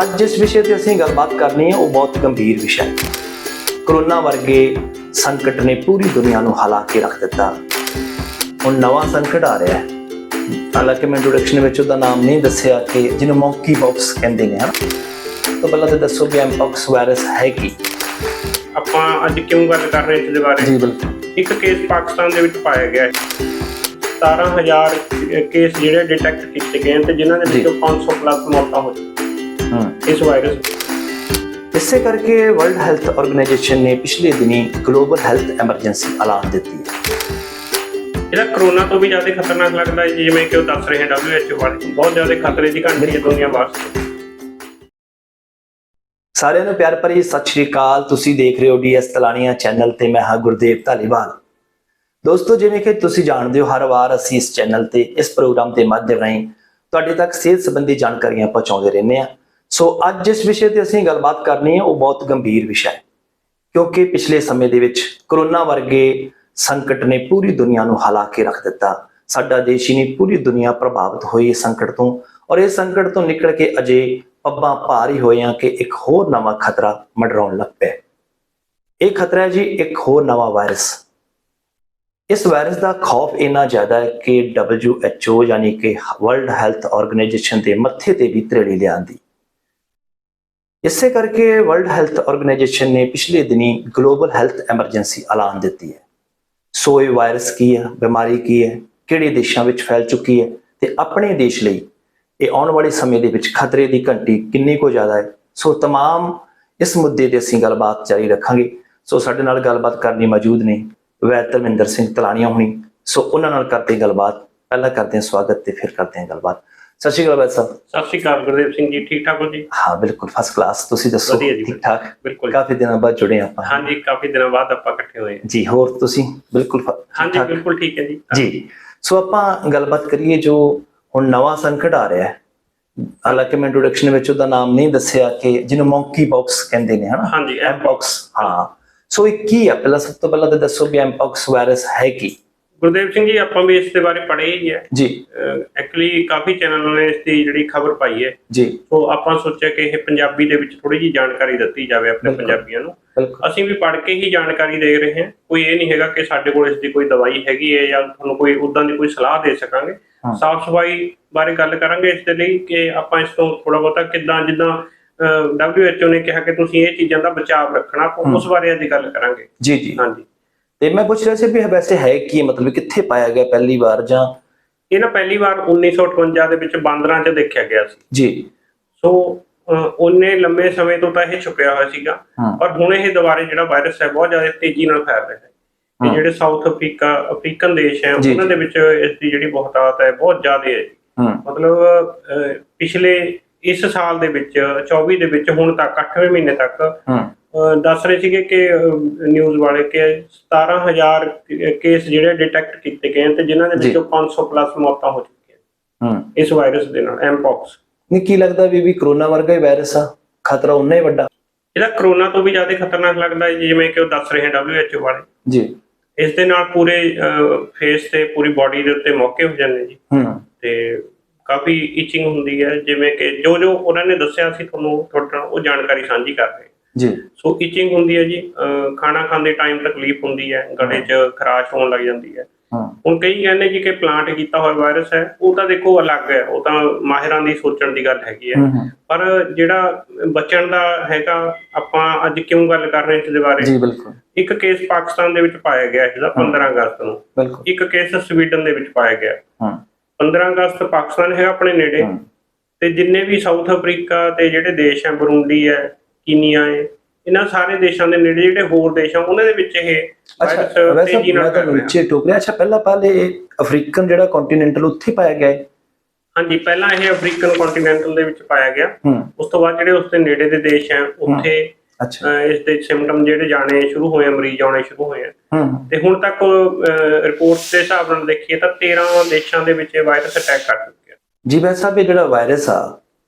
ਅੱਜ ਜਿਸ ਵਿਸ਼ੇ ਤੇ ਅਸੀਂ ਗੱਲਬਾਤ ਕਰਨੀ ਹੈ ਉਹ ਬਹੁਤ ਗੰਭੀਰ ਵਿਸ਼ਾ ਹੈ। ਕਰੋਨਾ ਵਰਗੇ ਸੰਕਟ ਨੇ ਪੂਰੀ ਦੁਨੀਆ ਨੂੰ ਹਿਲਾ ਕੇ ਰੱਖ ਦਿੱਤਾ। ਹੁਣ ਨਵਾਂ ਸੰਕਟ ਆ ਰਿਹਾ ਹੈ। ਹਾਲਾਂਕਿ ਮੈਂ ਇੰਟਰੋਡਕਸ਼ਨ ਵਿੱਚ ਉਹਦਾ ਨਾਮ ਨਹੀਂ ਦੱਸਿਆ ਕਿ ਜਿਹਨੂੰ ਮੌਂਕੀ ਬਾਕਸ ਕਹਿੰਦੇ ਨੇ ਹਨਾ ਤਾਂ ਪਹਿਲਾਂ ਤਾਂ ਦੱਸੋ ਵੀ ਐਮਪੌਕਸ ਵਾਇਰਸ ਹੈ ਕੀ? ਆਪਾਂ ਅੱਜ ਕਿਉਂ ਗੱਲ ਕਰ ਰਹੇ ਇਸ ਦੇ ਬਾਰੇ? ਜੀ ਬਿਲਕੁਲ। ਇੱਕ ਕੇਸ ਪਾਕਿਸਤਾਨ ਦੇ ਵਿੱਚ ਪਾਇਆ ਗਿਆ ਹੈ। 17000 ਕੇਸ ਜਿਹੜੇ ਡਿਟੈਕਟ ਕੀਤੇ ਗਏ ਹਨ ਤੇ ਜਿਨ੍ਹਾਂ ਦੇ। ਵਿੱਚੋਂ 500 ਪਲੱਸ ਮੌਤਾਂ ਹੋ ਚੁੱਕੀਆਂ। ਇਸ ਵਾਇਰਸ ਇਸੇ ਕਰਕੇ ਵਰਲਡ ਹੈਲਥ ਆਰਗੇਨਾਈਜੇਸ਼ਨ ਨੇ ਪਿਛਲੇ ਦਿਨੀ ਗਲੋਬਲ ਹੈਲਥ ਐਮਰਜੈਂਸੀ ਐਲਾਨ ਦਿੱਤੀ ਹੈ। ਇਹਦਾ ਕਰੋਨਾ ਤੋਂ ਵੀ ਜ਼ਿਆਦਾ ਖਤਰਨਾਕ ਲੱਗਦਾ ਹੈ ਜਿਵੇਂ ਕਿ ਉਹ ਦੱਸ ਰਹੇ ਹਨ WHO ਵਾਲੇ ਬਹੁਤ ਜ਼ਿਆਦਾ ਖਤਰੇ ਦੀ ਘੰਟੀ ਹੈ ਦੁਨੀਆ ਵਾਸਤੇ ਸਾਰਿਆਂ ਨੂੰ ਪਿਆਰ ਭਰੀ ਸਤਿ ਸ਼੍ਰੀ ਅਕਾਲ। ਤੁਸੀਂ ਦੇਖ ਰਹੇ ਹੋ ਡੀਐਸ ਤਲਾਣੀਆਂ ਚੈਨਲ ਤੇ ਮੈਂ ਹਾਂ ਗੁਰਦੇਵ ਧਾਲੀਵਾਲ। ਦੋਸਤੋ ਜਿਵੇਂ ਕਿ ਤੁਸੀਂ ਜਾਣਦੇ ਹੋ ਹਰ ਵਾਰ ਅਸੀਂ ਇਸ ਚੈਨਲ ਤੇ ਇਸ ਪ੍ਰੋਗਰਾਮ ਦੇ ਮਾਧਿਅਮ ਰਾਹੀਂ ਤੁਹਾਡੇ ਤੱਕ ਸਿਹਤ ਸੰਬੰਧੀ ਜਾਣਕਾਰੀਆਂ ਪਹੁੰਚਾਉਂਦੇ ਰਹਿੰਦੇ ਹਾਂ। ਸੋ ਅੱਜ ਜਿਸ ਵਿਸ਼ੇ ਤੇ ਅਸੀਂ ਗੱਲਬਾਤ ਕਰਨੀ ਹੈ, ਉਹ ਬਹੁਤ ਗੰਭੀਰ ਵਿਸ਼ਾ ਹੈ। ਕਿਉਂਕਿ ਪਿਛਲੇ ਸਮੇਂ ਦੇ ਵਿੱਚ ਕਰੋਨਾ ਵਰਗੇ ਸੰਕਟ ਨੇ ਪੂਰੀ ਦੁਨੀਆ ਨੂੰ ਹਲਾ ਕੇ ਰੱਖ ਦਿੱਤਾ। ਸਾਡਾ ਦੇਸ਼ ਹੀ ਨਹੀਂ, ਪੂਰੀ ਦੁਨੀਆ ਪ੍ਰਭਾਵਿਤ ਹੋਈ ਇਸ ਸੰਕਟ ਤੋਂ। ਔਰ ਇਸ ਸੰਕਟ ਤੋਂ ਨਿਕਲ ਕੇ ਅਜੇ ਪੱਬਾਂ ਭਾਰ ਹੀ ਹੋਏ ਆ ਕਿ ਇੱਕ ਹੋਰ ਨਵਾਂ ਖਤਰਾ ਮੰਡਰਾਉਣ ਲੱਗ ਪਿਆ। ਇਹ ਖਤਰਾ ਹੈ ਜੀ, ਇੱਕ ਹੋਰ ਨਵਾਂ ਵਾਇਰਸ। ਇਸ ਵਾਇਰਸ ਦਾ ਖੌਫ ਇੰਨਾ ਜ਼ਿਆਦਾ ਹੈ ਕਿ WHO ਯਾਨੀ ਕਿ ਵਰਲਡ ਹੈਲਥ ਆਰਗੇਨਾਈਜੇਸ਼ਨ ਦੇ ਮੱਥੇ ਤੇ ਵੀ ਤਰੇੜੀ ਲਿਆਂਦੀ। ਇਸੇ ਕਰਕੇ ਵਰਲਡ ਹੈਲਥ ਆਰਗੇਨਾਈਜੇਸ਼ਨ ਨੇ ਪਿਛਲੇ ਦਿਨੀ ਗਲੋਬਲ ਹੈਲਥ ਐਮਰਜੈਂਸੀ ਐਲਾਨ ਦਿੱਤੀ ਹੈ ਸੋ ਇਹ ਵਾਇਰਸ ਕੀ ਹੈ ਬਿਮਾਰੀ ਕੀ ਹੈ ਕਿਹੜੇ ਦੇਸ਼ਾਂ ਵਿੱਚ ਫੈਲ ਚੁੱਕੀ ਹੈ ਤੇ ਆਪਣੇ ਦੇਸ਼ ਲਈ ਇਹ ਆਉਣ ਵਾਲੇ ਸਮੇਂ ਦੇ ਵਿੱਚ ਖਤਰੇ ਦੀ ਘੰਟੀ ਕਿੰਨੀ ਕੁ ਜ਼ਿਆਦਾ ਹੈ ਸੋ तमाम ਇਸ ਮੁੱਦੇ ਤੇ ਅਸੀਂ ਗੱਲਬਾਤ ਜਾਰੀ ਰੱਖਾਂਗੇ ਸੋ ਸਾਡੇ ਨਾਲ ਗੱਲਬਾਤ ਕਰਨ ਲਈ ਮੌਜੂਦ ਨੇ ਵੈਦ ਧਰਮਿੰਦਰ ਸਿੰਘ ਤਲਾਣੀਆਂ ਹੁਣੀ ਸੋ ਉਹਨਾਂ ਨਾਲ ਕਰਦੇ ਹਾਂ ਗੱਲਬਾਤ ਪਹਿਲਾਂ ਕਰਦੇ ਹਾਂ ਸਵਾਗਤ ਤੇ ਫਿਰ ਕਰਦੇ ਹਾਂ ਗੱਲਬਾਤ ਸਤਿ ਸ਼੍ਰੀ ਅਕਾਲ ਵੈਦ ਸਾਹਿਬ। ਸਤਿ ਸ਼੍ਰੀ ਅਕਾਲ ਗੁਰਦੇਵ ਸਿੰਘ ਜੀ ਠੀਕ ਠਾਕ ਹੋ ਜੀ? ਹਾਂ ਬਿਲਕੁਲ ਫਸਟ ਕਲਾਸ ਤੁਸੀਂ ਦੱਸੋ ਠੀਕ ਠਾਕ? ਬਿਲਕੁਲ। ਕਾਫੀ ਦਿਨਾਂ ਬਾਅਦ ਜੁੜੇ ਆਪਾਂ। ਹਾਂਜੀ ਕਾਫੀ ਦਿਨਾਂ ਬਾਅਦ ਆਪਾਂ ਇਕੱਠੇ ਹੋਏ। ਜੀ ਹੋਰ ਤੁਸੀਂ? ਬਿਲਕੁਲ ਹਾਂਜੀ? ਬਿਲਕੁਲ ਠੀਕ ਹੈ ਜੀ। ਜੀ ਸੋ ਆਪਾਂ ਗੱਲਬਾਤ ਕਰੀਏ ਜੋ ਹੁਣ ਨਵਾਂ ਸੰਕਟ ਆ ਰਿਹਾ ਹੈ। ਹਾਲਾਂਕਿ ਮੈਂ ਇੰਟਰੋਡਕਸ਼ਨ ਵਿੱਚ ਉਹਦਾ ਨਾਮ ਨਹੀਂ ਦੱਸਿਆ ਕਿ ਜਿਹਨੂੰ ਮੌਂਕੀ ਬਾਕਸ ਕਹਿੰਦੇ ਨੇ ਹਨਾ? ਹਾਂਜੀ ਇਹ ਐਮਪੌਕਸ ਹਾਂ। ਸੋ ਇਹ ਕੀ ਹੈ ਪਹਿਲਾਂ ਸਭ ਤੋਂ ਪਹਿਲਾਂ ਤਾਂ ਦੱਸੋ ਵੀ ਐਮਪੌਕਸ ਵਾਇਰਸ ਹੈ ਕੀ? ਗੁਰਦੇਵ ਸਿੰਘ ਜੀ ਆਪਾਂ ਵੀ ਇਸ ਦੇ ਬਾਰੇ ਪੜ੍ਹੇ ਹੀ ਹੈ ਜੀ। ਐਕਚੁਅਲੀ ਕਾਫੀ ਚੈਨਲਾਂ ਨੇ ਇਸ ਦੀ ਜਿਹੜੀ ਖਬਰ ਪਾਈ ਹੈ। ਜੀ। ਸੋ ਆਪਾਂ ਸੋਚਿਆ ਕਿ ਇਹ ਪੰਜਾਬੀ ਦੇ ਵਿੱਚ ਥੋੜੀ ਜਿਹੀ ਜਾਣਕਾਰੀ ਦਿੱਤੀ ਜਾਵੇ ਆਪਣੇ। ਪੰਜਾਬੀਆਂ ਨੂੰ। ਅਸੀਂ ਵੀ ਪੜ੍ਹ ਕੇ ਹੀ ਜਾਣਕਾਰੀ ਦੇ ਰਹੇ ਹਾਂ। ਕੋਈ ਇਹ ਨਹੀਂ ਹੈਗਾ ਕਿ ਸਾਡੇ ਕੋਲ ਇਸ ਦੀ ਕੋਈ ਦਵਾਈ ਹੈਗੀ ਹੈ ਜਾਂ ਤੁਹਾਨੂੰ ਕੋਈ ਉਦਾਂ ਦੀ ਕੋਈ ਸਲਾਹ ਦੇ ਸਕਾਂਗੇ। ਸਾਫ਼ ਸਫ਼ਾਈ ਬਾਰੇ ਗੱਲ ਕਰਾਂਗੇ ਇਸ ਦੇ ਲਈ ਕਿ ਆਪਾਂ ਇਸ ਤੋਂ ਥੋੜਾ ਬਹੁਤਾ ਕਿੱਦਾਂ ਜਿੱਦਾਂ WHO ਨੇ ਕਿਹਾ ਕਿ ਤੁਸੀਂ ਇਹ ਚੀਜ਼ਾਂ ਦਾ ਬਚਾਅ ਰੱਖਣਾ। ਉਸ ਬਾਰੇ ਅੱਜ ਗੱਲ ਕਰਾਂਗੇ। ਜੀ ਜੀ। ਹਾਂਜੀ। ਤੇ ਮੈਂ ਪੁੱਛ ਰਿਹਾ ਸੀ ਵੀ ਵੈਸੇ ਹੈ ਕੀ? ਮਤਲਬ ਕਿੱਥੇ ਪਾਇਆ ਗਿਆ ਪਹਿਲੀ ਵਾਰ ਜਾਂ? ਇਹ ਨਾ ਪਹਿਲੀ ਵਾਰ 1958 ਦੇ ਵਿੱਚ ਬਾਂਦਰਾਂ 'ਚ ਦੇਖਿਆ ਗਿਆ ਸੀ। ਜੀ। ਸੋ ਉਹਨੇ ਲੰਮੇ ਸਮੇਂ ਤੋਂ ਤਾਂ ਇਹ ਛੁਪਿਆ ਹੋਇਆ ਸੀਗਾ। ਪਰ ਹੁਣ ਇਹ ਦੁਬਾਰੇ ਜਿਹੜਾ ਵਾਇਰਸ ਹੈ ਬਹੁਤ ਜ਼ਿਆਦਾ ਤੇਜ਼ੀ ਨਾਲ ਫੈਲ ਰਿਹਾ ਹੈ। ਇਹ ਜਿਹੜੇ ਸਾਊਥ ਅਫਰੀਕਾ ਅਫਰੀਕਨ ਦੇਸ਼ ਹੈ ਉਹਨਾਂ ਦੇ ਵਿੱਚ ਇਸ ਦੀ ਜਿਹੜੀ ਬਹੁਤਾਤ ਹੈ ਬਹੁਤ ਜ਼ਿਆਦਾ ਹੈ। ਮਤਲਬ ਪਿਛਲੇ ਇਸ ਸਾਲ ਦੇ ਵਿੱਚ 24 ਦੇ ਵਿੱਚ ਹੁਣ ਤੱਕ 8ਵੇਂ ਮਹੀਨੇ ਤੱਕ ਦੱਸ ਰਹੇ ਸੀਗੇ ਕਿ ਨਿਊਜ਼ ਵਾਲੇ ਕਿ 17000 ਕੇਸ ਜਿਹੜੇ ਡਿਟੈਕਟ ਕੀਤੇ ਗਏ ਤੇ ਜਿਨ੍ਹਾਂ ਦੇ। ਵਿੱਚੋਂ 500 ਪਲੱਸ ਮੌਤਾਂ ਹੋ ਚੁੱਕੀਆਂ ਹੂੰ। ਇਸ ਵਾਇਰਸ ਦੇ ਨਾਲ ਐਮਪੌਕਸ ਨਹੀਂ ਕੀ ਲੱਗਦਾ ਵੀ ਵੀ ਕਰੋਨਾ ਵਰਗਾ ਹੀ ਵਾਇਰਸ ਆ? ਖਤਰਾ ਉਨਾ ਹੀ ਵੱਡਾ। ਇਹਦਾ ਕਰੋਨਾ ਤੋਂ ਵੀ ਜ਼ਿਆਦਾ ਖਤਰਨਾਕ ਲੱਗਦਾ ਹੈ ਜਿਵੇਂ ਕਿ ਉਹ ਦੱਸ ਰਹੇ ਹਨ WHO ਵਾਲੇ। ਜੀ। ਇਸ ਦੇ ਨਾਲ ਪੂਰੇ ਫੇਸ ਤੇ ਪੂਰੀ ਬਾਡੀ ਦੇ ਉੱਤੇ ਮੌਕੇ ਹੋ ਜਾਂਦੇ ਜੀ। ਹੂੰ। ਤੇ ਕਾਫੀ ਇਚਿੰਗ ਹੁੰਦੀ ਹੈ ਜਿਵੇਂ ਕਿ ਜੋ ਜੋ ਉਹਨਾਂ ਨੇ ਦੱਸਿਆ ਸੀ ਤੁਹਾਨੂੰ ਤੁਹਾਡੇ ਉਹ ਜਾਣਕਾਰੀ ਸਾਂਝੀ ਕਰ ਰਹੇ। ਜੀ। ਸੋ ਇਚਿੰਗ ਹੁੰਦੀ ਹੈ ਜੀ ਖਾਣਾ ਖਾਂਦੇ ਟਾਈਮ ਤਕਲੀਫ ਹੁੰਦੀ ਹੈ ਗਲੇ 'ਚ ਖਰਾਸ਼ ਹੋਣ ਲੱਗ ਜਾਂਦੀ ਹੈ। ਹਾਂ। ਹੁਣ ਕਈ ਕਹਿੰਦੇ ਜੀ ਕਿ ਪਲਾਂਟ ਕੀਤਾ ਹੋਇਆ ਵਾਇਰਸ ਹੈ ਉਹ ਤਾਂ ਦੇਖੋ ਅਲੱਗ ਹੈ ਉਹ ਤਾਂ ਮਾਹਿਰਾਂ ਦੀ ਸੋਚਣ ਦੀ ਗੱਲ ਹੈਗੀ ਹੈ। ਹੂੰ ਹੂੰ। ਪਰ ਜਿਹੜਾ ਬਚਣ ਦਾ ਹੈਗਾ ਆਪਾਂ ਅੱਜ ਕਿਉਂ ਗੱਲ ਕਰ ਰਹੇ ਹਾਂ ਇਸ ਦੇ ਬਾਰੇ? ਜੀ ਬਿਲਕੁਲ। ਇੱਕ ਕੇਸ ਪਾਕਿਸਤਾਨ ਦੇ ਵਿੱਚ ਪਾਇਆ ਗਿਆ ਜਿਹਦਾ 15 ਅਗਸਤ ਨੂੰ। ਇੱਕ ਕੇਸ ਸਵੀਡਨ ਦੇ ਵਿੱਚ ਪਾਇਆ ਗਿਆ। ਹਾਂ। 15 ਅਗਸਤ ਪਾਕਿਸਤਾਨ ਹੈਗਾ ਆਪਣੇ ਨੇੜੇ। ਹਾਂ। ਤੇ ਜਿੰਨੇ ਵੀ ਸਾਊਥ ਅਫਰੀਕਾ ਤੇ ਜਿਹੜੇ ਦੇਸ਼ ਹੈ ਬਰੂੰਡੀ ਹੈ ਕੀਨੀਆ ਹੈ ਇਹਨਾਂ ਸਾਰੇ ਦੇਸ਼ਾਂ ਦੇ ਨੇੜੇ ਜਿਹੜੇ ਹੋਰ ਦੇਸ਼ ਆ ਉਹਨਾਂ ਦੇ ਵਿੱਚ ਇਹ ਅੱਛਾ ਵੈਸੇ ਤੇਜ਼ੀ ਮੈਂ ਨਾਲ ਤਾਂ ਨੀਚੇ ਟੋਕ ਰਿਹਾ। ਅੱਛਾ ਪਹਿਲਾਂ ਪਹਿਲੇ ਅਫਰੀਕਨ ਜਿਹੜਾ ਕੰਟੀਨੈਂਟਲ ਉੱਥੇ ਪਾਇਆ ਗਿਆ ਹੈ ਹਾਂਜੀ ਪਹਿਲਾਂ ਇਹ ਅਫਰੀਕਨ ਕੰਟੀਨੈਂਟਲ ਦੇ ਵਿੱਚ ਪਾਇਆ ਗਿਆ। ਉਸ ਤੋਂ ਬਾਅਦ ਜਿਹੜੇ ਉਸ ਦੇ ਨੇੜੇ ਦੇ ਦੇਸ਼ ਹੈ। ਉੱਥੇ ਅੱਛਾ। ਇਸ ਦੇ ਸਿੰਪਟਮ ਜਿਹੜੇ ਜਾਣੇ ਸ਼ੁਰੂ ਹੋਏ ਆ, ਮਰੀਜ਼ ਆਉਣੇ ਸ਼ੁਰੂ ਹੋਏ ਆ। ਤੇ ਹੁਣ ਤੱਕ ਰਿਪੋਰਟਸ ਦੇ ਹਿਸਾਬ ਨਾਲ ਦੇਖੀਏ ਤਾਂ 13 ਦੇਸ਼ਾਂ ਦੇ ਵਿੱਚ ਇਹ ਵਾਇਰਸ ਅਟੈਕ ਕਰ ਚੁੱਕਿਆ। ਜੀ ਵੈਸੇ ਇਹ ਜਿਹੜਾ ਵਾਇਰਸ ਆ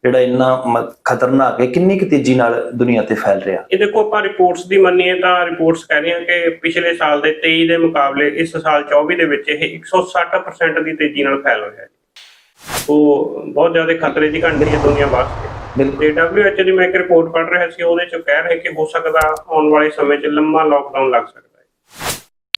ਜਿਹੜਾ ਇੰਨਾ ਖਤਰਨਾਕ ਹੈ ਕਿੰਨੀ ਕੁ ਤੇਜ਼ੀ ਨਾਲ ਦੁਨੀਆ ਤੇ ਫੈਲ ਰਿਹਾ? ਇਹ ਦੇਖੋ ਆਪਾਂ ਰਿਪੋਰਟਸ ਦੀ ਮੰਨੀਏ ਤਾਂ ਰਿਪੋਰਟਸ ਕਹਿ ਰਹੀਆਂ ਕਿ ਪਿਛਲੇ ਸਾਲ ਦੇ 23 ਦੇ ਮੁਕਾਬਲੇ ਇਸ ਸਾਲ 24 ਦੇ ਵਿੱਚ ਇਹ 160% ਦੀ ਤੇਜ਼ੀ ਨਾਲ ਫੈਲ ਰਿਹਾ ਹੈ। ਸੋ ਬਹੁਤ ਜ਼ਿਆਦਾ ਖਤਰੇ ਦੀ ਘੰਟੀ ਹੈ ਦੁਨੀਆ ਵਾਸਤੇ। ਬਿਲਕੁਲ। WHO ਦੀ ਮੈਂ ਇੱਕ ਰਿਪੋਰਟ ਪੜ੍ਹ ਰਿਹਾ ਸੀ ਉਹਦੇ ਚ ਕਹਿ ਰਹੇ ਕਿ ਹੋ ਸਕਦਾ ਆਉਣ ਵਾਲੇ ਸਮੇਂ 'ਚ ਲੰਮਾ ਲੋਕਡਾਊਨ ਲੱਗ ਸਕਦਾ ਹੈ।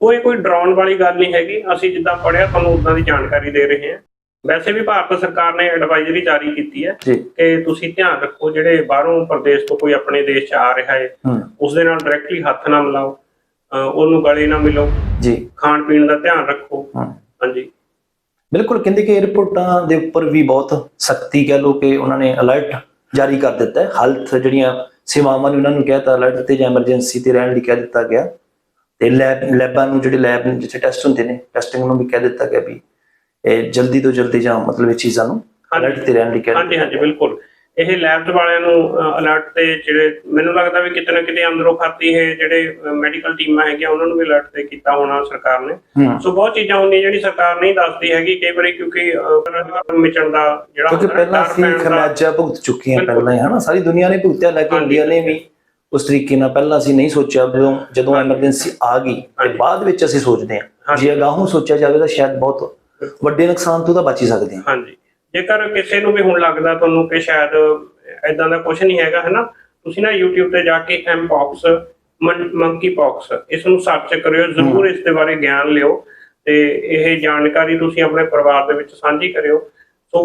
ਕੋਈ ਕੋਈ ਡਰਾਉਣ ਵਾਲੀ ਗੱਲ ਨਹੀਂ ਹੈਗੀ। ਅਸੀਂ ਜਿੱਦਾਂ ਪੜ੍ਹਿਆ ਤੁਹਾਨੂੰ ਉਦਾਂ ਦੀ ਜਾਣਕਾਰੀ ਦੇ ਰਹੇ ਹਾਂ। ਵੈਸੇ ਵੀ ਭਾਰਤ ਸਰਕਾਰ ਨੇ ਐਡਵਾਈਜ਼ਰੀ ਜਾਰੀ ਕੀਤੀ ਹੈ ਕਿ ਤੁਸੀਂ ਧਿਆਨ ਰੱਖੋ ਜਿਹੜੇ ਬਾਹਰੋਂ ਪ੍ਰਦੇਸ਼ ਤੋਂ ਕੋਈ ਆਪਣੇ ਦੇਸ਼ 'ਚ ਆ ਰਿਹਾ ਹੈ ਉਸ ਦੇ ਨਾਲ ਡਾਇਰੈਕਟਲੀ ਹੱਥ ਨਾ ਮਿਲਾਓ ਉਹਨੂੰ ਗਲੇ ਨਾ ਮਿਲੋ। ਜੀ। ਖਾਣ ਪੀਣ ਦਾ ਧਿਆਨ ਰੱਖੋ। ਹਾਂਜੀ। ਬਿਲਕੁਲ ਕਹਿੰਦੇ ਕਿ 에어ਪੋਰਟਾਂ ਦੇ ਉੱਪਰ ਵੀ ਬਹੁਤ ਸਖਤੀ ਕਹਿ ਲੋ ਕਿ ਉਹਨਾਂ ਨੇ ਅਲਰਟ ਜਾਰੀ ਕਰ ਦਿੱਤਾ ਹੈ। ਹੈਲਥ ਜਿਹੜੀਆਂ ਸੇਵਾਵਾਂ ਨੇ ਉਹਨਾਂ ਨੂੰ ਕਹਿਤਾ ਅਲਰਟ ਤੇ ਜਾਂ ਐਮਰਜੈਂਸੀ ਤੇ ਰਹਿਣ ਲਈ ਕਹਿ ਦਿੱਤਾ ਗਿਆ। ਤੇ ਲੈਬ ਲੈਬਾਂ ਨੂੰ ਜਿਹੜੇ ਲੈਬ ਜਿੱਥੇ ਟੈਸਟ ਹੁੰਦੇ ਨੇ ਟੈਸਟਿੰਗ ਨੂੰ ਵੀ ਕਹਿ ਦਿੱਤਾ ਗਿਆ ਵੀ ਇਹ ਜਲਦੀ ਤੋਂ ਜਲਦੀ ਜਾਂ ਮਤਲਬ ਇਹ ਚੀਜ਼ਾਂ ਨੂੰ ਅਲਰਟ ਤੇ ਰਹਿਣ ਲਈ ਕਹਿ ਹਾਂਜੀ ਹਾਂਜੀ ਬਿਲਕੁਲ। ਇਹ ਲੈਬਸ ਵਾਲਿਆਂ ਨੂੰ ਅਲਰਟ ਤੇ ਜਿਹੜੇ ਮੈਨੂੰ ਲੱਗਦਾ ਵੀ ਕਿਤੇ ਨਾ ਕਿਤੇ ਅੰਦਰੋਂ ਖਾਤੀ ਇਹ ਜਿਹੜੇ ਮੈਡੀਕਲ ਟੀਮਾਂ ਹੈਗੀਆਂ ਉਹਨਾਂ ਨੂੰ ਵੀ ਅਲਰਟ ਤੇ ਕੀਤਾ ਹੋਣਾ ਸਰਕਾਰ ਨੇ। ਹੂੰ। ਸੋ ਬਹੁਤ ਚੀਜ਼ਾਂ ਹੁੰਦੀਆਂ ਜਿਹੜੀ ਸਰਕਾਰ ਨਹੀਂ ਦੱਸਦੀ ਹੈਗੀ ਕਈ ਵਾਰੀ ਕਿਉਂਕਿ ਮਿਚਣ ਦਾ ਜਿਹੜਾ ਕਿਉਂਕਿ ਪਹਿਲਾਂ ਦਾ- ਖਮਿਆਜਾ ਭੁਗਤ ਚੁੱਕੇ ਹਾਂ ਬਿਲਕੁਲ। ਪਹਿਲਾਂ ਹੀ ਹਨਾ? ਸਾਰੀ ਦੁਨੀਆ ਨੇ ਭੁਗਤਿਆ ਲੈ ਕੇ। ਇੰਡੀਆ ਨੇ ਵੀ। ਉਸ ਤਰੀਕੇ ਨਾਲ ਪਹਿਲਾਂ ਅਸੀਂ ਨਹੀਂ ਸੋਚਿਆ ਜਦੋਂ ਜਦੋਂ ਐਮਰਜੈਂਸੀ ਆ ਗਈ ਤੇ। ਬਾਅਦ ਵਿੱਚ ਅਸੀਂ ਸੋਚਦੇ ਹਾਂ। ਜੇ ਅਗਾਹੋਂ ਸੋਚਿਆ ਜਾਵੇ ਤਾਂ ਸ਼ਾਇਦ ਬਹੁਤ ਵੱਡੇ ਨੁਕਸਾਨ ਤੋਂ ਤਾਂ ਬਚ ਹੀ ਸਕਦੇ ਹਾਂ। ਹਾਂਜੀ। ਜੇਕਰ ਕਿਸੇ ਨੂੰ ਵੀ ਹੁਣ ਲੱਗਦਾ ਤੁਹਾਨੂੰ ਕਿ ਸ਼ਾਇਦ ਐਦਾਂ ਦਾ ਕੁਝ ਨਹੀਂ ਹੈਗਾ ਹਨਾ? ਤੁਸੀਂ ਨਾ YouTube ਤੇ ਜਾ ਕੇ ਐਮਪੌਕਸ ਮੰਕੀ ਪੌਕਸ ਇਸ ਨੂੰ ਸਰਚ ਕਰਿਓ ਜ਼ਰੂਰ ਇਸ ਦੇ ਬਾਰੇ ਗਿਆਨ ਲਿਓ ਤੇ ਇਹ ਜਾਣਕਾਰੀ ਤੁਸੀਂ ਆਪਣੇ ਪਰਿਵਾਰ ਦੇ ਵਿੱਚ ਸਾਂਝੀ ਕਰਿਓ। ਸੋ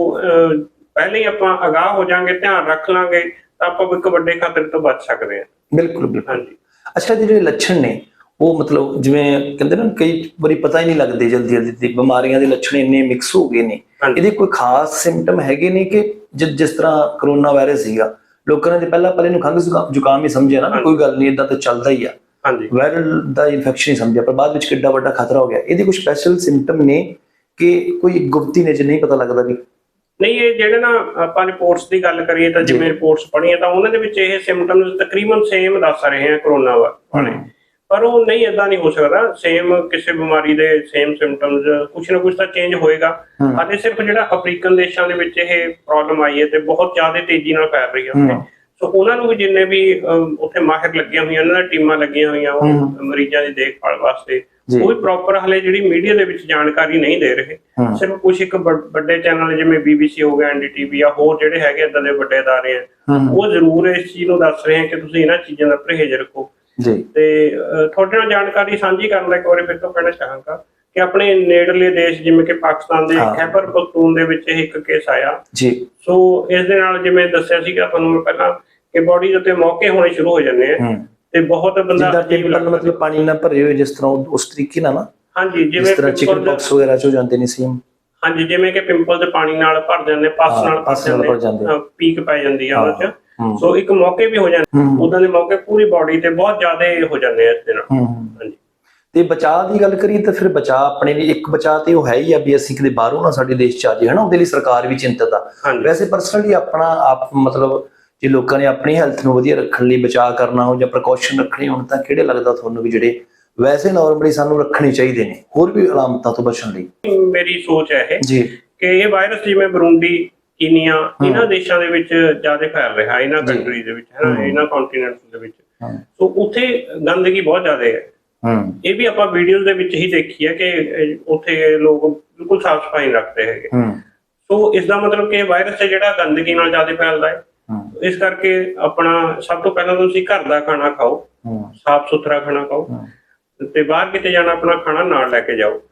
ਪਹਿਲੇ ਹੀ ਆਪਾਂ ਅਗਾਹ ਹੋ ਜਾਾਂਗੇ ਧਿਆਨ ਰੱਖ ਲਾਂਗੇ ਤਾਂ ਆਪਾਂ ਇੱਕ ਵੱਡੇ ਖਤਰੇ ਤੋਂ ਬਚ ਸਕਦੇ ਹਾਂ। ਬਿਲਕੁਲ ਬਿਲਕੁਲ। ਹਾਂਜੀ। ਅੱਛਾ ਜਿਹੜੇ ਲੱਛਣ ਨੇ ਉਹ ਮਤਲਬ ਜਿਵੇਂ ਕਹਿੰਦੇ ਨਾ ਕਈ ਵਾਰੀ ਪਤਾ ਹੀ ਨਹੀਂ ਲੱਗਦੇ ਜਲਦੀ ਜਲਦੀ ਬਿਮਾਰੀਆਂ ਦੇ ਲੱਛਣ ਇੰਨੇ ਮਿਕਸ ਹੋ ਗਏ ਨੇ। ਇਹਦੇ ਕੋਈ ਖਾਸ ਸਿੰਪਟਮ ਹੈਗੇ ਨੇ ਕਿ ਜਿਸ ਤਰ੍ਹਾਂ ਕਰੋਨਾ ਵਾਇਰਸ ਸੀਗਾ? ਲੋਕਾਂ ਨੇ ਪਹਿਲਾਂ ਪਹਿਲੇ ਨੂੰ ਖੰਘ ਜ਼ੁਕਾਮ- ਹੀ ਸਮਝਿਆ ਨਾ ਕੋਈ ਗੱਲ ਨਹੀਂ ਇਦਾਂ ਤਾਂ ਚੱਲਦਾ ਹੀ ਆ। ਹਾਂਜੀ। ਵਾਇਰਲ ਦਾ ਇਨਫੈਕਸ਼ਨ ਹੀ ਸਮਝਿਆ ਪਰ ਬਾਅਦ ਵਿੱਚ ਕਿੱਡਾ ਵੱਡਾ ਖਤਰਾ ਹੋ ਗਿਆ। ਇਹਦੇ ਕੋਈ ਸਪੈਸ਼ਲ ਸਿੰਪਟਮ ਨੇ ਕਿ ਕੋਈ ਗੁਪਤੀ ਨੇ ਜੇ ਨਹੀਂ ਪਤਾ ਲੱਗਦਾ ਵੀ? ਨਹੀਂ ਇਹ ਜਿਹੜੇ ਨਾ ਆਪਾਂ ਰਿਪੋਰਟਸ ਦੀ ਗੱਲ ਕਰੀਏ ਤਾਂ। ਜਿਵੇਂ ਰਿਪੋਰਟਸ ਪੜ੍ਹੀਆਂ ਤਾਂ ਉਹਨਾਂ ਦੇ ਵਿੱਚ ਇਹ ਸਿੰਪਟਮਸ ਤਕਰੀਬਨ ਸੇਮ ਦੱਸ ਰਹੇ ਆ ਕਰੋਨਾ ਵਾਲੇ। ਪਰ ਉਹ ਨਹੀਂ ਇਦਾਂ ਨਹੀਂ ਹੋ ਸਕਦਾ ਸੇਮ ਕਿਸੇ ਬਿਮਾਰੀ ਦੇ ਸੇਮ ਸਿੰਪਟਮਸ ਕੁਝ ਨਾ ਕੁਝ ਤਾਂ ਚੇਂਜ ਹੋਏਗਾ। ਅਤੇ ਸਿਰਫ ਜਿਹੜਾ ਅਫਰੀਕਨ ਦੇਸ਼ਾਂ ਦੇ ਵਿੱਚ ਇਹ ਪ੍ਰੋਬਲਮ ਆਈ ਹੈ ਤੇ ਬਹੁਤ ਜ਼ਿਆਦਾ ਤੇਜ਼ੀ ਨਾਲ ਫੈਲ ਰਹੀ ਹੈ। ਸੋ ਉਹਨਾਂ ਨੂੰ ਵੀ ਜਿੰਨੇ ਵੀ ਉੱਥੇ ਮਾਹਿਰ ਲੱਗੀਆਂ ਹੋਈਆਂ ਉਹਨਾਂ ਦੀਆਂ ਟੀਮਾਂ ਲੱਗੀਆਂ ਹੋਈਆਂ ਉਹ। ਮਰੀਜ਼ਾਂ ਦੀ ਦੇਖਭਾਲ ਵਾਸਤੇ। ਉਹ ਵੀ ਪ੍ਰੋਪਰ ਹਲੇ ਜਿਹੜੀ ਮੀਡੀਆ ਦੇ ਵਿੱਚ ਜਾਣਕਾਰੀ ਨਹੀਂ ਦੇ ਰਹੇ। ਸਿਰਫ ਕੁਝ ਇੱਕ ਵੱਡੇ ਚੈਨਲ ਜਿਵੇਂ BBC ਹੋ ਗਿਆ ਐਨਡੀਟੀਵੀ ਜਾਂ ਹੋਰ ਜਿਹੜੇ ਹੈਗੇ ਇਦਾਂ ਦੇ ਵੱਡੇ ਅਦਾਰੇ ਆ। ਉਹ ਜ਼ਰੂਰ ਇਸ ਚੀਜ਼ ਨੂੰ ਦੱਸ ਰਹੇ ਆ ਕਿ ਤੁਸੀਂ ਇਹਨਾਂ ਚੀਜ਼ਾਂ ਦਾ ਪਰਹੇਜ਼ ਰੱਖੋ ਜੀ। ਤੇ ਤੁਹਾਡੇ ਨਾਲ ਜਾਣਕਾਰੀ ਸਾਂਝੀ ਕਰਨ ਦਾ ਇੱਕ ਵਾਰੀ ਫਿਰ ਤੋਂ ਕਹਿਣਾ ਚਾਹਾਂਗਾ ਕਿ ਆਪਣੇ ਨੇੜਲੇ ਦੇਸ਼ ਜਿਵੇਂ ਕਿ ਪਾਕਿਸਤਾਨ ਦੇ। ਖੈਬਰ ਪਖਤੂਨ ਦੇ ਵਿੱਚ ਇੱਕ ਕੇਸ ਆਇਆ। ਜੀ। ਸੋ ਇਸ ਦੇ ਨਾਲ ਜਿਵੇਂ ਦੱਸਿਆ ਸੀਗਾ ਤੁਹਾਨੂੰ ਮੈਂ ਪਹਿਲਾਂ ਕਿ ਬਾਡੀ ਦੇ ਉੱਤੇ ਮੌਕੇ ਹੋਣੇ ਸ਼ੁਰੂ ਹੋ ਜਾਂਦੇ ਆ। ਤੇ ਬਹੁਤ ਬੰਦਾ ਜਿੱਦਾਂ ਲੱਗਦਾ। ਮਤਲਬ ਪਾਣੀ ਨਾਲ ਭਰੇ ਹੋਏ ਜਿਸ ਤਰ੍ਹਾਂ ਉਸ ਤਰੀਕੇ ਨਾਲ ਨਾ ਹਾਂਜੀ ਜਿਵੇਂ ਤਰ੍ਹਾਂ ਚਿਕਨ ਬਾਕਸ ਵਗੈਰਾ ਚ ਜਾਂਦੇ ਨੇ ਸੇਮ ਹਾਂਜੀ ਜਿਵੇਂ ਕਿ ਪਿੰਪਲ ਦੇ ਪਾਣੀ ਨਾਲ ਭਰ ਜਾਂਦੇ ਪਸ ਨਾਲ ਭਰ ਜਾਂਦੇ। ਪੀਕ ਪੈ ਜਾਂਦੀ ਆ ਉਹਨਾਂ 'ਚ। ਸੋ ਇੱਕ ਮੌਕੇ ਵੀ ਹੋ ਜਾਂਦੇ ਉਦਾਂ ਦੇ ਮੌਕੇ ਪੂਰੀ ਬਾਡੀ ਤੇ ਬਹੁਤ ਜ਼ਿਆਦਾ ਹੋ ਜਾਂਦੇ ਆ ਇਸ ਦੇ ਨਾਲ। ਹੂੰ। ਹਾਂਜੀ। ਤੇ ਬਚਾਅ ਦੀ ਗੱਲ ਕਰੀਏ ਤਾਂ ਫਿਰ ਬਚਾਅ ਆਪਣੇ ਲਈ ਇੱਕ ਬਚਾਅ ਤੇ ਉਹ ਹੈ ਹੀ ਆ ਵੀ ਅਸੀਂ ਕਿਤੇ ਬਾਹਰੋਂ ਨਾ ਸਾਡੇ ਦੇਸ਼ ਚ ਆ ਜਾਏ ਹਨਾ? ਉਹਦੇ ਲਈ ਸਰਕਾਰ ਵੀ ਚਿੰਤਤ ਆ। ਵੈਸੇ ਪਰਸਨਲੀ ਆਪਣਾ ਆਪ ਮਤਲਬ ਜੇ ਲੋਕਾਂ ਨੇ ਆਪਣੀ ਹੈਲਥ ਨੂੰ ਵਧੀਆ ਰੱਖਣ ਲਈ ਬਚਾਅ ਕਰਨਾ ਹੋ ਜਾਂ ਪ੍ਰੀਕਾਸ਼ਨ ਰੱਖਣੇ ਹੋਣ ਤਾਂ ਕਿਹੜੇ ਲੱਗਦਾ ਤੁਹਾਨੂੰ ਵੀ ਜਿਹੜੇ ਵੈਸੇ ਨਾਰਮਲੀ ਸਾਨੂੰ ਰੱਖਣੇ ਚਾਹੀਦੇ ਨੇ? ਹੋਰ ਵੀ ਅਲਾਮਤਾਂ ਤੋਂ ਬਚਣ ਲਈ। ਮੇਰੀ ਸੋਚ ਹੈ ਇਹ ਜੀ। ਕਿ ਇਹ ਵਾਇਰਸ ਜਿਵੇਂ ਬਰੂੰਡੀ ਕੀਨੀਆ ਇਹਨਾਂ ਦੇਸ਼ਾਂ ਦੇ ਵਿੱਚ ਜ਼ਿਆਦਾ ਫੈਲ ਰਿਹਾ ਇਹਨਾਂ। ਕੰਟਰੀ ਦੇ ਵਿੱਚ ਹੈ ਨਾ। ਇਹਨਾਂ ਕੰਟੀਨੈਂਟਸ ਦੇ ਵਿੱਚ। ਸੋ ਉੱਥੇ ਗੰਦਗੀ ਬਹੁਤ ਜ਼ਿਆਦਾ ਹੈ। ਇਹ ਵੀ ਆਪਾਂ ਵੀਡੀਓਜ਼ ਦੇ ਵਿੱਚ ਹੀ ਦੇਖੀ ਹੈ ਕਿ ਉੱਥੇ ਲੋਕ ਬਿਲਕੁਲ ਸਾਫ਼ ਸਫ਼ਾਈ ਰੱਖਦੇ ਹੈਗੇ। ਸੋ ਇਸ ਦਾ ਮਤਲਬ ਕਿ ਵਾਇਰਸ ਹੈ ਜਿਹੜਾ ਗੰਦਗੀ ਨਾਲ ਜ਼ਿਆਦਾ ਫੈਲਦਾ ਹੈ। ਇਸ ਕਰਕੇ ਆਪਣਾ ਸਭ ਤੋਂ ਪਹਿਲਾਂ ਤੁਸੀਂ ਘਰ ਦਾ ਖਾਣਾ ਖਾਓ। ਸਾਫ਼ ਸੁਥਰਾ ਖਾਣਾ ਖਾਓ। ਤੇ ਬਾਹਰ ਕਿਤੇ ਜਾਣਾ ਆਪਣਾ ਖਾਣਾ ਨਾਲ ਲੈ ਕੇ ਜਾਓ।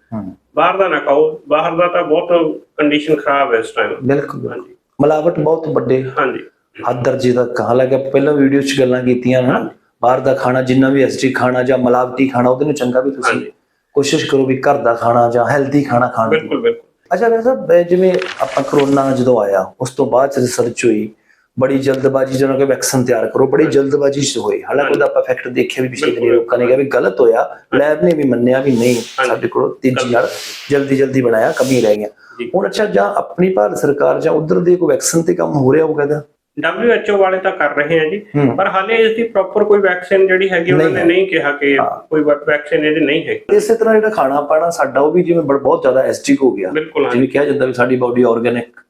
ਬਾਹਰ ਦਾ ਨਾ ਖਾਓ ਬਾਹਰ ਦਾ ਤਾਂ ਬਹੁਤ ਕੰਡੀਸ਼ਨ ਖਰਾਬ ਹੈ ਇਸ ਟਾਈਮ ਬਿਲਕੁਲ। ਹਾਂਜੀ। ਮਿਲਾਵਟ ਬਹੁਤ ਵੱਡੇ। ਹਾਂਜੀ। ਹੱਦ ਦਰਜੇ ਤੱਕ ਹਾਲਾਂਕਿ ਆਪਾਂ ਪਹਿਲਾਂ ਵੀਡੀਓ 'ਚ ਗੱਲਾਂ ਕੀਤੀਆਂ ਨਾ। ਬਾਹਰ ਦਾ ਖਾਣਾ ਜਿੰਨਾ ਵੀ ਐਸਟੀ ਖਾਣਾ ਜਾਂ ਮਿਲਾਵਟੀ ਖਾਣਾ ਉਹਦੇ ਨੂੰ ਚੰਗਾ ਵੀ ਤੁਸੀਂ। ਕੋਸ਼ਿਸ਼ ਕਰੋ ਵੀ ਘਰ ਦਾ ਖਾਣਾ ਜਾਂ ਹੈਲਦੀ ਖਾਣਾ ਖਾਣ ਦੀ ਬਿਲਕੁਲ ਬਿਲਕੁਲ। ਅੱਛਾ ਵੈਸੇ ਜਿਵੇਂ ਆਪਾਂ ਕਰੋਨਾ ਜਦੋਂ ਆਇਆ ਉਸ ਤੋਂ ਬਾਅਦ ਰਿਸਰਚ ਹੋਈ ਬੜੀ ਜਲਦਬਾਜ਼ੀ ਜਦੋਂ ਕਿ ਵੈਕਸੀਨ ਤਿਆਰ ਕਰੋ ਬੜੀ ਜਲਦਬਾਜ਼ੀ 'ਚ ਹੋਈ ਹਾਲਾਂਕਿ ਉਹਦਾ ਆਪਾਂ ਦੇਖਿਆ ਵੀ ਪਿਛਲੇ ਦਿਨੀ ਲੋਕਾਂ ਨੇ ਕਿਹਾ ਵੀ ਗਲਤ ਹੋਇਆ ਲੈਬ ਨੇ ਵੀ ਮੰਨਿਆ ਵੀ ਨਹੀਂ ਸਾਡੇ ਕੋਲ ਤੇਜ਼ੀ ਨਾਲ ਜਲਦੀ ਜਲਦੀ ਬਣਾਇਆ ਕਮੀ ਰਹਿ ਗਿਆ। ਹੁਣ ਅੱਛਾ ਜਾਂ ਆਪਣੀ ਭਾਰਤ ਸਰਕਾਰ ਜਾਂ ਉਧਰ ਦੇ ਕੋਈ ਵੈਕਸੀਨ ਤੇ ਕੰਮ ਹੋ ਰਿਹਾ ਹੋਊਗਾ ਇਹਦਾ? WHO ਵਾਲੇ ਤਾਂ ਕਰ ਰਹੇ ਆ ਜੀ। ਪਰ ਹਾਲੇ ਇਸ ਦੀ ਪ੍ਰੋਪਰ ਕੋਈ ਵੈਕਸੀਨ ਜਿਹੜੀ ਹੈਗੀ ਉਹਨਾਂ ਨੇ। ਨਹੀਂ ਕਿਹਾ ਕਿ। ਕੋਈ ਵੈਕਸੀਨ ਇਹਦੀ ਨਹੀਂ ਹੈ ਇਸੇ ਤਰ੍ਹਾਂ ਜਿਹੜਾ ਖਾਣਾ ਪਾਣਾ ਸਾਡਾ ਉਹ ਵੀ ਜਿਵੇਂ ਬਹੁਤ ਜ਼ਿਆਦਾ ਐਸਟਿਕ ਹੋ ਗਿਆ। ਜਿਵੇਂ ਕਿਹਾ ਜਾਂਦਾ ਵੀ ਸਾਡੀ ਬਾਡੀ ਆਰਗੈਨਿਕ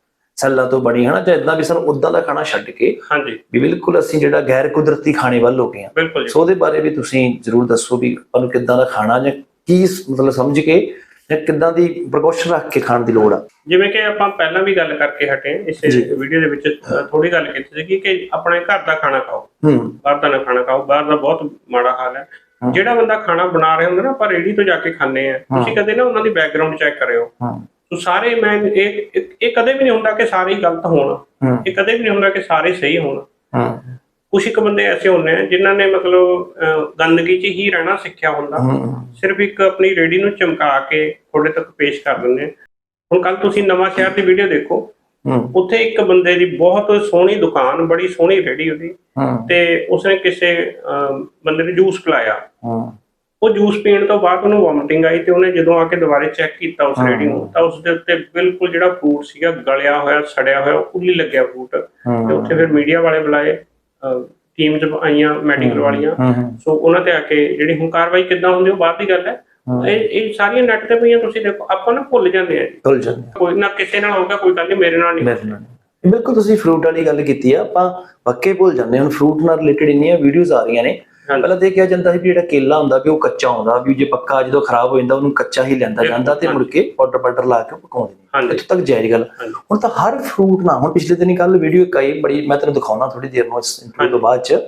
ਸੈੱਲਾਂ ਤੋਂ ਬਣੀ ਹੈ ਨਾ ਜਾਂ ਇਦਾਂ ਵੀ ਸਾਨੂੰ ਉਦਾਂ ਦਾ ਖਾਣਾ ਛੱਡ ਕੇ ਹਾਂਜੀ। ਵੀ ਬਿਲਕੁਲ ਅਸੀਂ ਜਿਹੜਾ ਗੈਰ ਕੁਦਰਤੀ ਖਾਣੇ ਵੱਲ ਹੋ ਗਏ ਹਾਂ ਸੋ ਉਹਦੇ ਬਾਰੇ ਵੀ ਤੁਸੀਂ ਜ਼ਰੂਰ ਦੱਸੋ ਵੀ ਆਪਾਂ ਨੂੰ ਕਿੱਦਾਂ ਦਾ ਖਾਣਾ ਜਾਂ ਕੀ ਮਤਲਬ ਸਮਝ ਕੇ ਜਾਂ ਕਿੱਦਾਂ ਦੀ ਪ੍ਰੀਕਾਸ਼ਨ ਰੱਖ ਕੇ ਖਾਣ ਦੀ ਲੋੜ ਆ। ਜਿਵੇਂ ਕਿ ਆਪਾਂ ਪਹਿਲਾਂ ਵੀ ਗੱਲ ਕਰਕੇ ਹਟੇ ਇਸ। ਵੀਡੀਓ ਦੇ ਵਿੱਚ ਥੋੜੀ ਗੱਲ ਕੀਤੀ ਸੀ ਕਿ ਆਪਣੇ ਘਰ ਦਾ ਖਾਣਾ ਖਾਓ। ਹੂੰ। ਬਾਹਰ ਦਾ ਨਾ ਖਾਣਾ ਖਾਓ ਬਾਹਰ ਦਾ ਬਹੁਤ ਮਾੜਾ ਹਾਲ ਹੈ। ਹਾਂ। ਜਿਹੜਾ ਬੰਦਾ ਖਾਣਾ ਬਣਾ ਰਿਹਾ ਹੁੰਦਾ ਨਾ ਆਪਾਂ ਰੇੜੀ ਤੋਂ ਜਾ ਕੇ ਖਾਂਦੇ ਆ ਤੁਸੀਂ ਕਦੇ ਨਾ ਉਹਨਾਂ ਦੀ ਬੈਕਗ੍ਰਾਉਂਡ ਚੈੱਕ ਕਰਿਓ। ਹਾਂ। ਸੋ ਸਾਰੇ ਮੈਂ ਇਹ ਇਹ- ਕਦੇ ਵੀ ਨਹੀਂ ਹੁੰਦਾ ਕਿ ਸਾਰੇ ਹੀ ਗਲਤ ਹੋਣ। ਇਹ ਕਦੇ ਵੀ ਨਹੀਂ ਹੁੰਦਾ ਕਿ ਸਾਰੇ ਸਹੀ ਹੋਣ। ਹਾਂ। ਕੁਝ ਇੱਕ ਬੰਦੇ ਐਸੇ ਹੁੰਦੇ ਆ ਜਿਨ੍ਹਾਂ ਨੇ ਮਤਲਬ ਗੰਦਗੀ 'ਚ ਹੀ ਰਹਿਣਾ ਸਿੱਖਿਆ ਹੁੰਦਾ। ਸਿਰਫ ਇੱਕ ਆਪਣੀ ਰੇੜੀ ਨੂੰ ਚਮਕਾ ਕੇ ਤੁਹਾਡੇ ਤੱਕ ਪੇਸ਼ ਕਰ ਦਿੰਦੇ ਹੁਣ ਕੱਲ ਤੁਸੀਂ ਨਵਾਂ ਸ਼ਹਿਰ ਦੀ ਵੀਡੀਓ ਦੇਖੋ। ਉੱਥੇ ਇੱਕ ਬੰਦੇ ਦੀ ਬਹੁਤ ਸੋਹਣੀ ਦੁਕਾਨ ਬੜੀ ਸੋਹਣੀ ਰੇੜੀ ਉਹਦੀ। ਤੇ ਉਸਨੇ ਕਿਸੇ ਬੰਦੇ ਨੂੰ ਜੂਸ ਪਿਲਾਇਆ। ਹੂੰ। ਉਹ ਜੂਸ ਪੀਣ ਤੋਂ ਬਾਅਦ ਉਹਨੂੰ ਵੋਮਿਟਿੰਗ ਆਈ ਤੇ ਉਹਨੇ ਜਦੋਂ ਆ ਕੇ ਦੁਬਾਰੇ ਚੈੱਕ ਕੀਤਾ ਉਸ। ਰੇੜੀ ਨੂੰ ਤਾਂ ਉਸ ਦੇ ਉੱਤੇ ਬਿਲਕੁਲ ਜਿਹੜਾ ਫਰੂਟ ਸੀਗਾ ਗਲਿਆ ਹੋਇਆ ਸੜਿਆ ਹੋਇਆ ਉੱਲੀ ਲੱਗਿਆ ਫਰੂਟ ਤੇ ਉੱਥੇ ਫਿਰ ਮੀਡੀਆ ਵਾਲੇ ਬੁਲਾਏ ਟੀਮਸ ਆਈਆਂ ਮੈਡੀਕਲ ਵਾਲੀਆਂ ਸੋ ਉਹਨਾਂ ਤੇ ਆ ਕੇ ਜਿਹੜੀ ਹੁਣ ਕਾਰਵਾਈ ਕਿੱਦਾਂ ਹੁੰਦੀ ਉਹ ਬਾਅਦ ਦੀ ਗੱਲ ਹੈ ਇਹ ਇਹ ਸਾਰੀਆਂ ਨੈਟ ਤੇ ਪਈਆਂ ਤੁਸੀਂ ਦੇਖੋ ਆਪਾਂ ਨਾ ਭੁੱਲ ਜਾਂਦੇ ਆ। ਭੁੱਲ ਜਾਂਦੇ ਕੋਈ ਨਾ ਕਿਸੇ ਨਾਲ ਹੋਊਗਾ ਕੋਈ ਗੱਲ ਨਹੀਂ ਮੇਰੇ ਨਾਲ ਨਹੀਂ। ਬਿਲਕੁਲ ਤੁਸੀਂ ਫਰੂਟ ਵਾਲੀ ਗੱਲ ਕੀਤੀ ਆ ਆਪਾਂ ਪੱਕੇ ਭੁੱਲ ਜਾਂਦੇ ਹਾਂ। ਹੁਣ ਫਰੂਟ ਨਾਲ ਰਿਲੇਟਡ ਇੰਨੀਆਂ ਵੀਡੀਓਜ਼ ਆ ਰਹੀਆਂ ਨੇ ਪਹਿਲਾਂ ਦੇਖਿਆ ਜਾਂਦਾ ਸੀ ਵੀ ਜਿਹੜਾ ਕੇਲਾ ਹੁੰਦਾ ਵੀ ਉਹ ਕੱਚਾ ਹੁੰਦਾ ਵੀ ਜੇ ਪੱਕਾ ਜਦੋਂ ਖਰਾਬ ਹੋ ਜਾਂਦਾ ਉਹਨੂੰ ਕੱਚਾ ਹੀ ਲੈਂਦਾ ਜਾਂਦਾ ਤੇ ਮੁੜ ਕੇ ਪਾਊਡਰ ਪਾਊਡਰ ਲਾ ਕੇ ਪਕਾਉਂਦੇ ਨੇ। ਇੱਥੋਂ ਤੱਕ ਜਾਇਜ਼ ਗੱਲ। ਹੁਣ ਤਾਂ ਹਰ ਫਰੂਟ ਨਾ ਹੁਣ ਪਿਛਲੇ ਦਿਨੀ ਕੱਲ ਵੀਡੀਓ ਕਈ ਬੜੀ ਮੈਂ ਤੈਨੂੰ ਦਿਖਾਉਣਾ ਥੋੜੀ ਦੇਰ ਨੂੰ ਇਸ ਇੰਟਰਵਿਊ ਤੋਂ ਬਾਅਦ ਚ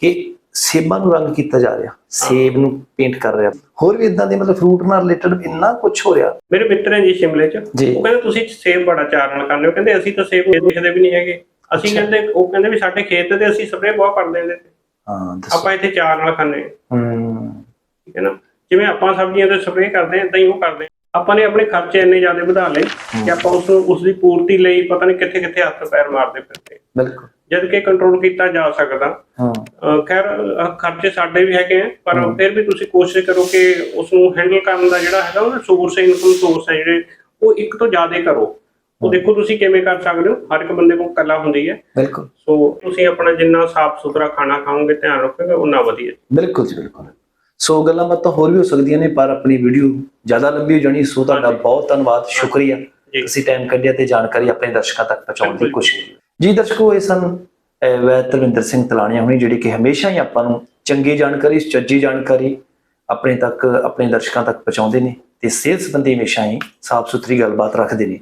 ਕਿ ਸੇਬਾਂ ਨੂੰ ਰੰਗ ਕੀਤਾ ਜਾ ਰਿਹਾ ਸੇਬ ਨੂੰ ਪੇਂਟ ਕਰ ਰਿਹਾ। ਹੋਰ ਵੀ ਇਦਾਂ ਦੇ ਮਤਲਬ ਫਰੂਟ ਨਾਲ ਰਿਲੇਟਡ ਇੰਨਾ ਕੁਝ ਹੋ ਰਿਹਾ। ਮੇਰੇ ਮਿੱਤਰ ਹੈ ਜੀ ਸ਼ਿਮਲੇ 'ਚ ਉਹ ਕਹਿੰਦੇ ਤੁਸੀਂ ਸੇਬ ਬੜਾ ਚਾਰ ਨਾਲ ਹੋ ਕਹਿੰਦੇ ਅਸੀਂ ਤਾਂ ਸੇਬ ਦੇਖਦੇ ਵੀ ਨਹੀਂ ਹੈਗੇ। ਅਸੀਂ ਕਹਿੰਦੇ ਉਹ ਕਹਿੰਦੇ ਵੀ ਸਾਡੇ ਖੇਤ ਤੇ ਅਸੀਂ ਸਪਰੇਅ ਬਹੁਤ ਕਰਦੇ ਹੁੰਦੇ ਤੇ ਹਾਂ ਦੱਸੋ। ਆਪਾਂ ਇੱਥੇ ਚਾਰ ਨਾਲ ਖਾਂਦੇ ਹਾਂ। ਹੂੰ। ਠੀਕ ਹੈ ਨਾ? ਜਿਵੇਂ ਆਪਾਂ ਸਬਜ਼ੀਆਂ ਤੇ ਸਪਰੇਅ ਕਰਦੇ ਹਾਂ ਇਦਾਂ ਹੀ ਉਹ ਕਰਦੇ ਹਾਂ। ਆਪਾਂ ਨੇ ਆਪਣੇ ਖਰਚੇ ਇੰਨੇ ਜ਼ਿਆਦਾ ਵਧਾ ਲਏ ਕਿ ਆਪਾਂ ਉਸ ਉਸ ਦੀ ਪੂਰਤੀ ਲਈ ਪਤਾ ਨਹੀਂ ਕਿੱਥੇ ਕਿੱਥੇ ਹੱਥ ਪੈਰ ਮਾਰਦੇ ਫਿਰਦੇ ਬਿਲਕੁਲ। ਜਦ ਕਿ ਕੰਟਰੋਲ ਕੀਤਾ ਜਾ ਸਕਦਾ। ਹਾਂ। ਅਹ ਖੈਰ ਅਹ ਖਰਚੇ ਸਾਡੇ ਵੀ ਹੈਗੇ ਆ ਪਰ ਫਿਰ ਵੀ ਤੁਸੀਂ ਕੋਸ਼ਿਸ਼ ਕਰੋ ਕਿ ਉਸ ਨੂੰ ਹੈਂਡਲ ਕਰਨ ਦਾ ਜਿਹੜਾ ਹੈਗਾ ਉਹ ਸੋਰਸ ਇਨਕਮ ਸੋਰਸ ਹੈ ਜਿਹੜੇ ਉਹ ਇੱਕ ਤੋਂ ਜ਼ਿਆਦਾ ਕਰੋ। ਉਹ ਦੇਖੋ ਤੁਸੀਂ ਕਿਵੇਂ ਕਰ ਸਕਦੇ ਹੋ? ਹਰ ਇੱਕ ਬੰਦੇ ਕੋਲ ਕਲਾ ਹੁੰਦੀ ਹੈ। ਬਿਲਕੁਲ। ਸੋ ਤੁਸੀਂ ਆਪਣਾ ਜਿੰਨਾ ਸਾਫ਼ ਸੁਥਰਾ ਖਾਣਾ ਖਾਓਗੇ ਧਿਆਨ ਰੱਖੋਗੇ ਉਨਾ ਵਧੀਆ। ਬਿਲਕੁਲ ਜੀ ਬਿਲਕੁਲ। ਸੋ ਗੱਲਾਂ ਬਾਤਾਂ ਹੋਰ ਵੀ ਹੋ ਸਕਦੀਆਂ ਨੇ ਪਰ ਆਪਣੀ ਵੀਡੀਓ ਜ਼ਿਆਦਾ ਲੰਬੀ ਹੋ ਜਾਣੀ ਸੋ ਤੁਹਾਡਾ ਬਹੁਤ ਧੰਨਵਾਦ ਸ਼ੁਕਰੀਆ। ਤੁਸੀਂ ਟਾਈਮ ਕੱਢਿਆ ਤੇ ਜਾਣਕਾਰੀ ਆਪਣੇ ਦਰਸ਼ਕਾਂ ਤੱਕ ਪਹੁੰਚਾਉਣ ਦੀ। ਕੋਸ਼ਿਸ਼ ਕੀਤੀ। ਜੀ ਦਰਸ਼ਕੋ ਇਹ ਸਨ ਵੈਦ ਤਰਵਿੰਦਰ ਸਿੰਘ ਤਲਾਣੀਆਂ ਹੁਣੀ ਜਿਹੜੀ ਕਿ ਹਮੇਸ਼ਾ ਹੀ ਆਪਾਂ ਨੂੰ ਚੰਗੀ ਜਾਣਕਾਰੀ ਚੱਜੀ ਜਾਣਕਾਰੀ ਆਪਣੇ ਤੱਕ ਆਪਣੇ ਦਰਸ਼ਕਾਂ ਤੱਕ ਪਹੁੰਚਾਉਂਦੇ ਨੇ ਤੇ ਸਿਹਤ ਸੰਬੰਧੀ ਹਮੇਸ਼ਾ ਹੀ ਸਾਫ਼ ਸੁਥਰੀ ਗੱਲਬਾਤ ਰੱਖਦੇ ਨੇ।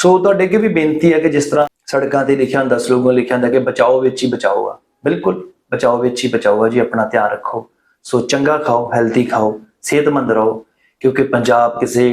ਸੋ ਤੁਹਾਡੇ ਅੱਗੇ ਵੀ ਬੇਨਤੀ ਹੈ ਕਿ ਜਿਸ ਤਰ੍ਹਾਂ ਸੜਕਾਂ ਤੇ ਲਿਖਿਆ ਹੁੰਦਾ, ਸਲੋਗਨ ਲਿਖਿਆ ਹੁੰਦਾ ਕਿ ਬਚਾਓ ਵਿੱਚ ਹੀ ਬਚਾਓ ਆ। ਬਿਲਕੁਲ, ਬਚਾਓ ਵਿੱਚ ਹੀ ਬਚਾਓ ਆ ਜੀ, ਆਪਣਾ ਧਿਆਨ ਰੱਖੋ। ਸੋ ਚੰਗਾ ਖਾਓ ਹੈਲਦੀ ਖਾਓ, ਸਿਹਤਮੰਦ ਰਹੋ, ਕਿਉਂਕਿ ਪੰਜਾਬ ਕਿਸੇ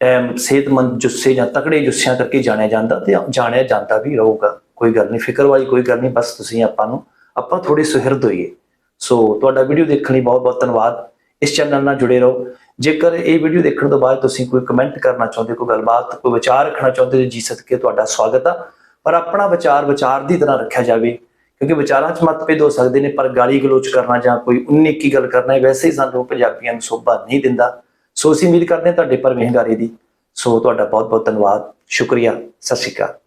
ਟਾਈਮ ਸਿਹਤਮੰਦ ਜੁੱਸੇ ਜਾਂ ਤਕੜੇ ਜੁੱਸਿਆਂ ਕਰਕੇ ਜਾਣਿਆ ਜਾਂਦਾ ਤੇ ਜਾਣਿਆ ਜਾਂਦਾ ਵੀ ਰਹੂਗਾ। ਕੋਈ ਗੱਲ ਨਹੀਂ ਫਿਕਰ ਵਾਲੀ ਕੋਈ ਗੱਲ ਨਹੀਂ, ਬਸ ਤੁਸੀਂ ਆਪਾਂ ਨੂੰ, ਆਪਾਂ ਥੋੜੀ ਸੁਹਿਰਦ ਹੋਈਏ। ਸੋ ਤੁਹਾਡਾ ਵੀਡੀਓ ਦੇਖਣ ਲਈ ਬਹੁਤ ਬਹੁਤ ਧੰਨਵਾਦ। ਇਸ ਚੈਨਲ ਨਾਲ ਜੁੜੇ ਰਹੋ। ਜੇਕਰ ਇਹ ਵੀਡੀਓ ਦੇਖਣ ਤੋਂ ਬਾਅਦ ਤੁਸੀਂ ਕੋਈ ਕਮੈਂਟ ਕਰਨਾ ਚਾਹੁੰਦੇ ਕੋਈ ਗੱਲਬਾਤ, ਕੋਈ ਵਿਚਾਰ ਰੱਖਣਾ ਚਾਹੁੰਦੇ ਜੀ ਸਦਕੇ ਤੁਹਾਡਾ ਸਵਾਗਤ ਆ। ਪਰ ਆਪਣਾ ਵਿਚਾਰ ਵਿਚਾਰ ਦੀ ਤਰ੍ਹਾਂ ਰੱਖਿਆ ਜਾਵੇ, ਕਿਉਂਕਿ ਵਿਚਾਰਾਂ 'ਚ ਮਤਭੇਦ ਹੋ ਸਕਦੇ ਨੇ, ਪਰ ਗਾਲੀ ਗਲੋਚ ਕਰਨਾ ਜਾਂ ਕੋਈ ਉਨੀ ਕੀ ਗੱਲ ਕਰਨਾ, ਇਹ ਵੈਸੇ ਹੀ ਸਾਨੂੰ ਪੰਜਾਬੀਆਂ ਨੂੰ ਸੋਭਾ ਨਹੀਂ ਦਿੰਦਾ। ਸੋ ਅਸੀਂ ਉਮੀਦ ਕਰਦੇ ਹਾਂ ਤੁਹਾਡੇ ਪਰ ਮਿਹਰਬਾਨੀ ਦੀ। ਸੋ ਤੁਹਾਡਾ ਬਹੁਤ ਬਹੁਤ ਧੰਨਵਾਦ। ਸ਼ੁਕਰੀਆ। ਸਤਿ ਸ਼੍ਰੀ ਅਕਾਲ।